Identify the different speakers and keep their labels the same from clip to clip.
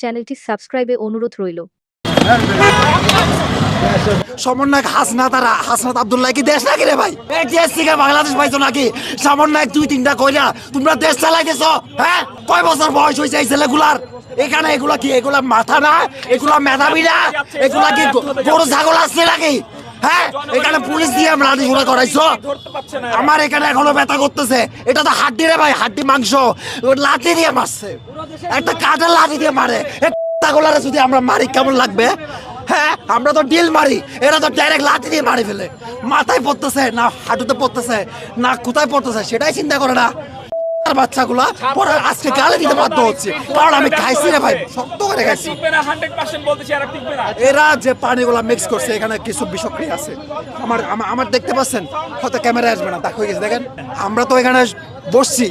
Speaker 1: চ্যানেলটি সাবস্ক্রাইবে অনুরোধ রইল।
Speaker 2: সমন্বয়ক হাসনাত আর হাসনাত আব্দুল্লাহ কি দেশ নাকি রে ভাই? এই দেশ থেকে বাংলাদেশ পাইছো নাকি? সমন্বয়ক দুই তিনটা কইলা তোমরা দেশ চালাইতেছ? হ্যাঁ? কয় বছর বয়স হয়েছে এই ছেলেগুলার? এখানে এগুলা কি? এগুলা মাথা না? এগুলা মেধাবী না? এগুলা কি গরু, ছাগল আসছে নাকি? হ্যাঁ এখানে পুলিশ দিয়ে লাঠি ঘোড়া করাইছো। আমার এখানে এখনও ব্যথা করতেছে। এটা তো হাড্ডি রে ভাই, হাড্ডি মাংস। লাঠি দিয়ে মারছে। একটা কাঠের লাঠি দিয়ে মারে। এ ছাগলারে যদি আমরা মারি, কেমন লাগবে? হ্যাঁ আমরা তো ডিল মারি। এরা তো ডাইরেক্ট লাঠি দিয়ে মারি ফেলে। মাথায় পড়তেছে, না হাঁটুতে পড়তেছে, না কোথায় পড়তেছে, সেটাই চিন্তা করে না। আর বাচ্চাগুলা পরে আজকে গালে দিতে বাধ্য হচ্ছে। কারণ আমি খাইছি রে ভাই শক্ত করে খাইছি। এরা যে পানিগুলা মিক্স করছে এখানে কিছু বিষক্রিয়া আছে। আমার আমার দেখতে পাচ্ছেন? হয়তো ক্যামেরা আসবে না দেখ হয়ে গেছে দেখেন। আমরা তো এখানে বসছি।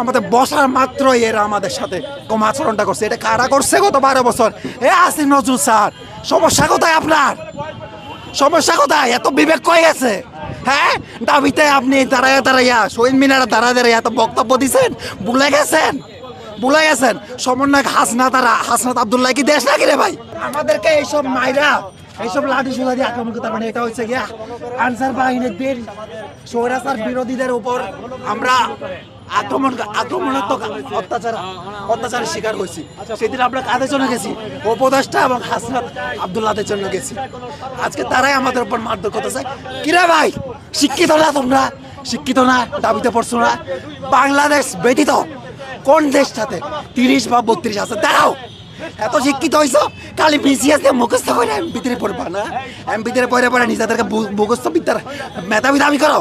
Speaker 2: আমাদের বসার মাত্রই এরা আমাদের সাথে কম আচরণটা করছে। এটা কারা করছে গত বারো বছর? এ আসিফ নজরুল স্যার সমস্যা কোথায় আপনার? সমস্যা কোথায়? এত বিবেক কয়ে গেছে? হ্যাঁ? দাবিতে আপনি দাঁড়াইয়া দাঁড়াইয়া শহীদ মিনারে দাঁড়ায় দাঁড়াইয়া এত বক্তব্য দিছেন? ভুলে গেছেন? ভুলে গেছেন? সমন্বয়ক হাসনাত আর হাসনাত আব্দুল্লাহ কি দেশ নাকি রে ভাই? আমাদেরকে এইসব মাইরা, এইসব লাঠি সোলা দিয়ে আক্রমণ করতে মানে এটা হচ্ছে গিয়া আনসার বাহিনীদের সৌরাচার বিরোধীদের উপর আমরা আক্রমণ, আক্রমণাত্মক অত্যাচার, অত্যাচারের শিকার হয়েছি। সেদিন আমরা কাদের জন্য গেছি? উপদেষ্টা এবং হাসনাত আব্দুল্লাহদের জন্য গেছি। আজকে তারাই আমাদের উপর মারধর করতে চায় কিরে ভাই? শিক্ষিত না তোমরা, শিক্ষিত না, দাবিতে পড়ছো না। বাংলাদেশ ব্যতীত কোন দেশটাতে তিরিশ বা বত্রিশ আছে? দাঁড়াও। এত শিক্ষিত হইছো, খালি বিসিএস দিয়ে মুখস্থ করে এম এমপিতে পড়বা না? এম এমপিতে পড়ে পড়ে নিজেদেরকে মুখস্থ বিদ্যার মেধাবী দাবি করো?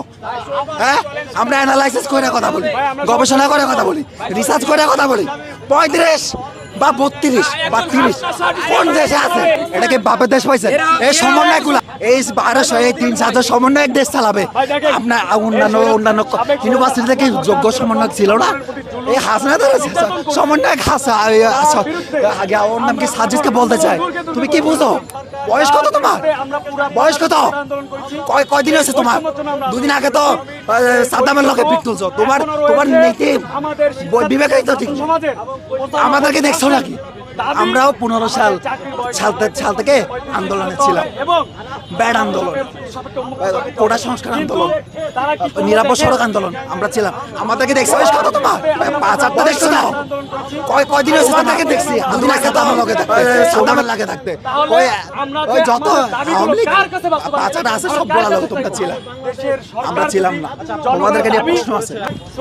Speaker 2: হ্যাঁ? আমরা অ্যানালাইসিস করে কথা বলি, গবেষণা করে কথা বলি রিসার্চ করে কথা বলি। পঁয়ত্রিশ বা বত্রিশ বা তিরিশ, কোন দেশে আছে? এটা কি বাপের দেশ পাইছে? এই সমন্বয়গুলা এই বারোশো এই তিন চারশো সমন্বয়ক দেশ চালাবে। আপনার অন্যান্য অন্যান্য ইউনিভার্সিটি থেকে যোগ্য সমন্বয়ক ছিল না? এই হাসনা তো সমন্বয়ক হাসা আচ্ছা, আগে ওর নাম কি সাজিদকে বলতে চাই তুমি কি বুঝো? বয়স কত তোমার? বয়স কত? কয় কয়দিন হয়েছে তোমার? দুদিন আগে তো আহ, সাদ্দামের লোকে পিক তুলছো। তোমার তোমার নীতি বিবেকাই তো ঠিক আমাদেরকে দেখছ নাকি? আমরাও পনেরো সাল সাল থেকে আন্দোলনে ছিলাম। ব্যাড আন্দোলন। কোটা সংস্কার আন্দোলন। নিরাপদ সড়ক আন্দোলন আমরা ছিলাম। আমাদেরকে দেখছ। বয়স কত তোমার? পাঁচ আটটা দেখছ না কয় কয়দিন হয়েছে তাদেরকে দেখছি। আমার লগে থাকতে লাগে থাকতে। ওই ওই যত আওয়ামী লীগ পাঁচ আছে সব বলা লোক তোমরা ছিলাম। আমরা ছিলাম না। তোমাদেরকে নিয়ে প্রশ্ন আছে।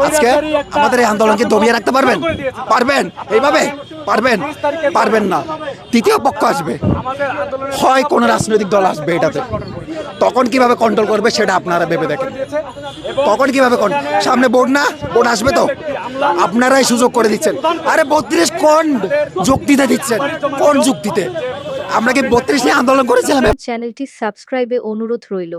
Speaker 2: আজকে আমাদের এই আন্দোলনকে দমিয়ে রাখতে পারবেন? পারবেন? এইভাবে? পারবেন? পারবেন না। তৃতীয় পক্ষ আসবে। হয় কোন রাজনৈতিক দল আসবে এটাতে। তখন কীভাবে কন্ট্রোল করবে সেটা আপনারা ভেবে দেখেন। তখন কীভাবে সামনে বোর্ড না? বোর্ড আসবে তো? আপনারাই সুযোগ করে দিচ্ছেন। আরে বত্রিশ কোন যুক্তিতে দিচ্ছেন? কোন যুক্তিতে? আমরা কি বত্রিশ নিয়ে আন্দোলন করেছিলাম?
Speaker 1: চ্যানেলটি সাবস্ক্রাইবে অনুরোধ রইল।